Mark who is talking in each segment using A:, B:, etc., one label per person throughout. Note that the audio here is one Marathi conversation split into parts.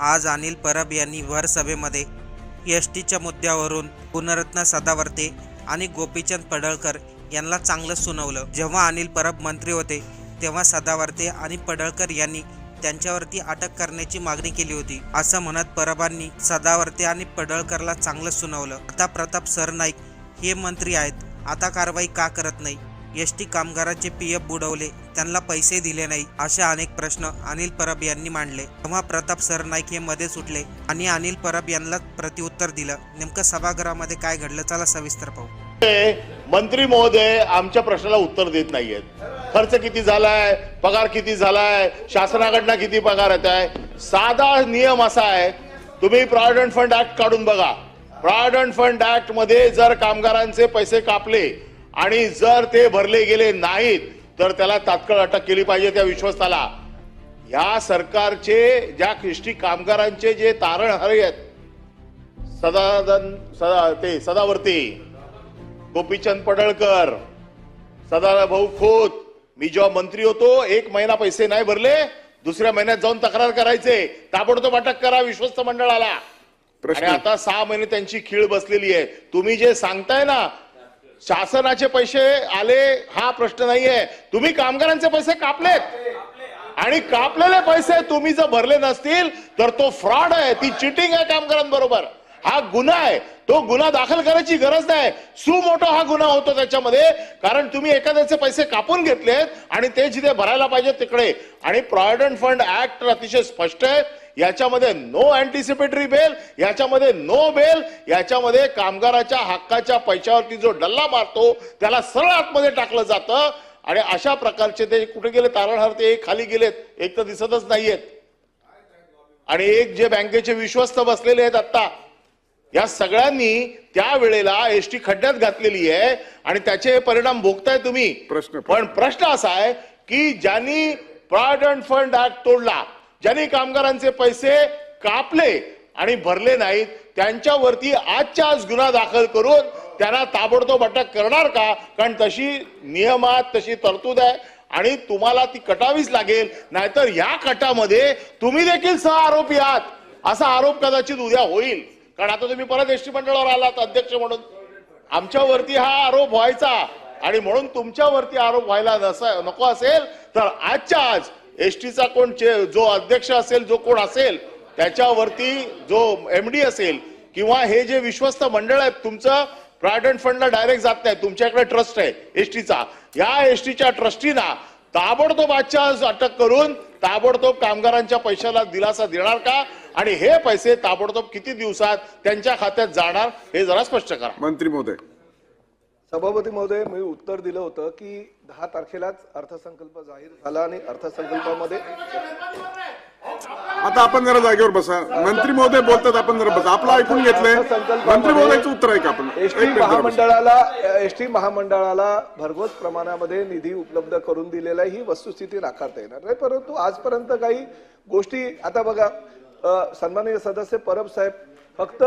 A: आज अनिल परब यांनी भर सभेमध्ये एस टीच्या मुद्द्यावरून पुनरत्न सदावर्ते आणि गोपीचंद पडळकर यांना चांगलं सुनावलं. जेव्हा अनिल परब मंत्री होते तेव्हा सदावर्ते आणि पडळकर यांनी त्यांच्यावरती अटक करण्याची मागणी केली होती. असं म्हणत परबांनी सदावर्ते आणि पडळकरला चांगलं सुनावलं. आता प्रताप सरनाईक हे मंत्री आहेत. आता कारवाई का करत नाही? एस टी कामगारांचे पी एफ बुडवले. त्यांना पैसे दिले नाही असे अनेक प्रश्न अनिल परब यांनी मांडले. तेव्हा प्रताप सरनाईक हे मध्ये सुटले आणि अनिल परब यांना प्रत्युत्तर दिलं. नेमकं सभागृहामध्ये काय घडलं? चला सविस्तर पाहू.
B: ते मंत्री महोदय आमच्या प्रश्नाला उत्तर देत नाहीयेत. खर्च किती झालाय? पगार किती झालाय? शासनाकडनं किती पगार येत आहे? साधा नियम असा आहे तुम्ही प्रॉव्हिडंट फंड ऍक्ट काढून बघा. प्रॉव्हिडंट फंड ऍक्टमध्ये जर कामगारांचे पैसे कापले आणि जर ते भरले गेले नाहीत तर त्याला तात्काळ अटक केली पाहिजे त्या विश्वस्ताला. या सरकारचे ज्या ख्रिस्टी कामगारांचे जे तारणहारे आहेत सदादन सदा ते सदावर्ती गोपीचंद पडळकर सदाभाऊ खोत मी जेव्हा मंत्री होतो एक महिना पैसे नाही भरले दुसऱ्या महिन्यात जाऊन तक्रार करायचे. ताबडतोब अटक करा विश्वस्त मंडळाला. आणि आता सहा महिने त्यांची खीळ बसलेली आहे. तुम्ही जे सांगताय ना शासनाचे पैसे आले हा प्रश्न नाहीये. तुम्ही कामगारांचे पैसे कापलेत. आणि कापलेले पैसे तुम्ही जर भरले नसतील तर तो फ्रॉड आहे ती चिटिंग आहे कामगारांबरोबर. हा गुन्हा आहे. तो गुन्हा दाखल करायची गरज नाही. सुमोठा हा गुन्हा होतो त्याच्यामध्ये कारण तुम्ही एखाद्याचे पैसे कापून घेतलेत आणि ते जिथे भरायला पाहिजे तिकडे. आणि प्रॉव्हिडंट फंड ऍक्ट अतिशय स्पष्ट आहे. याच्यामध्ये नो अँटिसिपेटरी बेल याच्यामध्ये नो बेल याच्यामध्ये कामगाराच्या हक्काच्या पैशावरती जो डल्ला मारतो त्याला सरळ आतमध्ये टाकलं जातं. आणि अशा प्रकारचे ते कुठे गेले? तारणहार ते खाली गेलेत. एक तर दिसतच नाहीयेत. आणि एक जे बँकेचे विश्वस्त बसलेले आहेत आता या सगळ्यांनी त्या वेळेला एस टी खड्ड्यात घातलेली आहे आणि त्याचे परिणाम भोगताय तुम्ही.
C: प्रश्न-
B: पण प्रश्न असा आहे की ज्यांनी प्रॉव्हिडंट फंड ऍक्ट तोडला ज्यांनी कामगारांचे पैसे कापले आणि भरले नाहीत त्यांच्यावरती आजच्या आज गुन्हा दाखल करून त्यांना ताबडतोब अटक करणार का? कारण तशी नियमात तशी तरतूद आहे आणि तुम्हाला ती कटावीच लागेल. नाहीतर या कटामध्ये तुम्ही देखील सह आरोपी आहात. असा आरोप कदाचित उद्या होईल. कारण आता तुम्ही परत एसटी मंडळावर आलात अध्यक्ष म्हणून. आमच्यावरती हा आरोप व्हायचा. आणि म्हणून तुमच्यावरती आरोप व्हायला नसा नको असेल तर आजच्या आज एसटीचा कोण जो अध्यक्ष असेल जो कोण असेल त्याच्यावरती जो एमडी असेल किंवा हे जे विश्वस्त मंडळ आहे तुमचं प्रॉव्हिडंट फंडला डायरेक्ट जात नाही. तुमच्याकडे ट्रस्ट आहे एसटीचा. या एसटीच्या ट्रस्टीना ताबडतोब आजच्या अटक करून ताबडतोब कामगारांच्या पैशाला दिलासा देणार का? आणि हे पैसे ताबडतोब किती दिवसात त्यांच्या खात्यात जाणार हे जरा स्पष्ट करा.
C: मंत्री महोदय
D: सभापती महोदय मी उत्तर दिलं होतं की दहा तारखेलाच अर्थसंकल्प जाहीर झाला आणि अर्थसंकल्पामध्ये
C: आता आपण जरा जागेवर बसा. मंत्री महोदय बोलतात आपण जरा बसा. आपलं ऐकून घेतलंय. मंत्री महोदयाचं उत्तर आहे का आपण
D: एस
C: एक
D: टी
C: मिनिट जरा बसा.
D: महामंडळाला एस टी महामंडळाला भरघोस प्रमाणामध्ये निधी उपलब्ध करून दिलेला ही वस्तुस्थिती नाकारता येणार नाही. परंतु आजपर्यंत काही गोष्टी आता बघा सन्माननीय सदस्य परब साहेब फक्त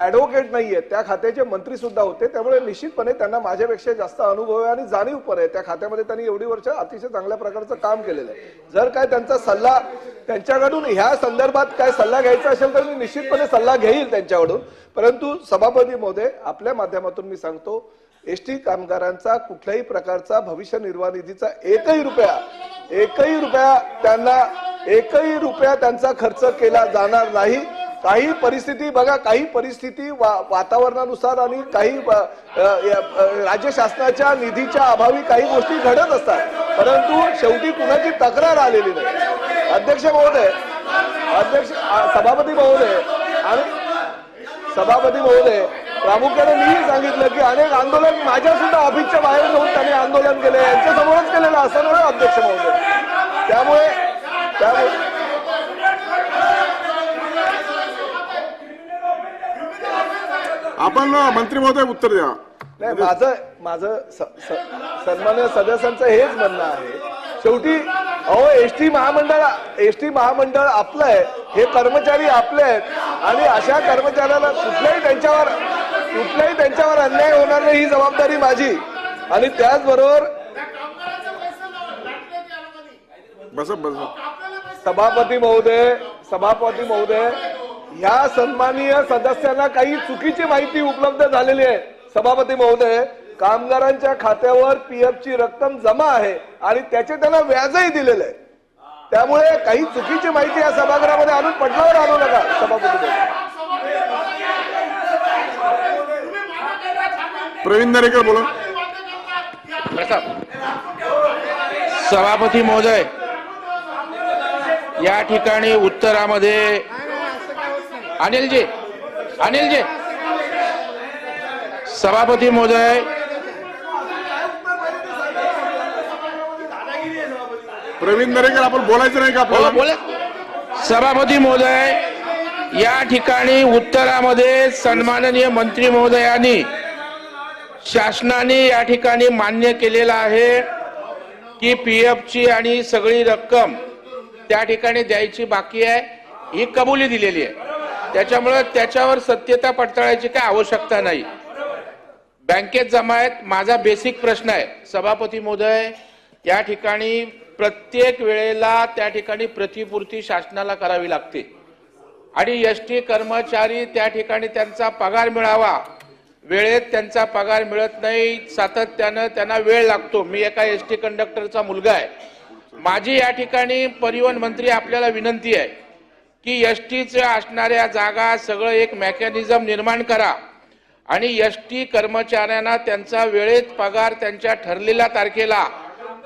D: ऍडव्होकेट नाहीये. त्या खात्याचे मंत्री सुद्धा होते. त्यामुळे निश्चितपणे त्यांना माझ्यापेक्षा जास्त अनुभव आहे आणि जाणीव पण आहे. त्या खात्यामध्ये त्यांनी एवढी वर्ष अतिशय चांगल्या प्रकारचं काम केलेलं आहे. जर काय त्यांचा सल्ला त्यांच्याकडून ह्या संदर्भात काय सल्ला घ्यायचा असेल तर मी निश्चितपणे सल्ला घेईल त्यांच्याकडून. परंतु सभापती महोदय आपल्या माध्यमातून मी सांगतो एस टी कामगारांचा कुठल्याही प्रकारचा भविष्य निर्वाह निधीचा एकही रुपया एकही रुपया त्यांना एकही रुपया त्यांचा खर्च केला जाणार नाही. काही परिस्थिती बघा काही परिस्थिती वा- वातावरणानुसार आणि काही राज्य शासनाच्या निधीच्या अभावी काही गोष्टी घडत असतात. परंतु शेवटी कुणाची तक्रार आलेली नाही. अध्यक्ष महोदय अध्यक्ष सभापती महोदय आणि सभापती महोदय प्रामुख्याने मीही सांगितलं की अनेक आंदोलन माझ्या सुद्धा ऑफिसच्या बाहेर जाऊन त्यांनी आंदोलन केले यांच्या समोरच केलेलं असं नाही अध्यक्ष महोदय. त्यामुळे त्यामुळे
C: आपण मंत्री महोदय उत्तर द्या.
D: नाही माझं माझं सन्मान्य सदस्यांचं हेच म्हणणं आहे. शेवटी अहो एस टी महामंडळ एस टी महामंडळ आपलं आहे हे कर्मचारी आपले आहेत आणि अशा कर्मचाऱ्याला कुठल्याही त्यांच्यावर कुठल्याही त्यांच्यावर अन्याय होणार नाही ही जबाबदारी माझी. आणि त्याचबरोबर
C: बसा बसा.
D: सभापती महोदय सभापती महोदय ह्या सन्माननीय सदस्यांना काही चुकीची माहिती उपलब्ध झालेली आहे. सभापती महोदय कामगारांच्या खात्यावर पीएफ ची रक्कम जमा आहे आणि त्याचे त्यांना व्याजही दिलेलं आहे. त्यामुळे काही चुकीची माहिती या सभागृहामध्ये आणून पटलावर आणू नका सभापती महोदय.
C: प्रवीण दरेकर बोला.
E: सभापती महोदय या ठिकाणी उत्तरामध्ये अनिलजी अनिलजी. सभापती महोदय.
C: प्रवीण दरेकर आपण बोलायचं नाही का
E: हो
C: आपल्याला?
E: बोला. सभापती महोदय या ठिकाणी उत्तरामध्ये सन्माननीय मंत्री महोदयांनी शासनाने या ठिकाणी मान्य केलेलं आहे की पी ची आणि सगळी रक्कम त्या ठिकाणी द्यायची बाकी आहे ही कबुली दिलेली आहे. त्याच्यामुळे त्याच्यावर सत्यता पडताळायची काय आवश्यकता नाही. बँकेत जमा आहेत माझा बेसिक प्रश्न आहे. सभापती महोदय या ठिकाणी प्रत्येक वेळेला त्या ठिकाणी प्रतिपूर्ती शासनाला करावी लागते. आणि एस टी कर्मचारी त्या ठिकाणी त्यांचा पगार मिळावा. वेळेत त्यांचा पगार मिळत नाही सातत्यानं त्यांना वेळ लागतो. मी एका एस टी कंडक्टरचा मुलगा आहे. माझी या ठिकाणी परिवहन मंत्री आपल्याला विनंती आहे. की एस टीच्या असणाऱ्या जागा सगळं एक मेकॅनिझम निर्माण करा. आणि एस टी कर्मचाऱ्यांना त्यांचा वेळेत पगार त्यांच्या ठरलेल्या तारखेला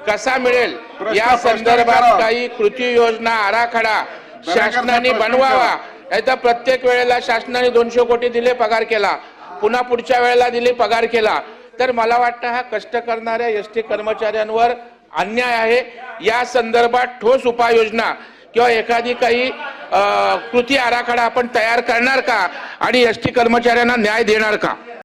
E: कसा मिळेल? या संदर्भात. काही कृती योजना आराखडा शासनाने बनवावा. नाहीतर प्रत्येक वेळेला शासनाने दोनशे कोटी दिले पगार केला. पुन्हा पुढच्या वेळेला दिले पगार केला. तर मला वाटतं हा कष्ट करणाऱ्या एस टी कर्मचाऱ्यांवर अन्याय आहे. या संदर्भात ठोस उपाययोजना किंवा एखादी काही कृती आराखडा आपण तयार करणार का? आणि एस टी कर्मचाऱ्यांना न्याय देणार का?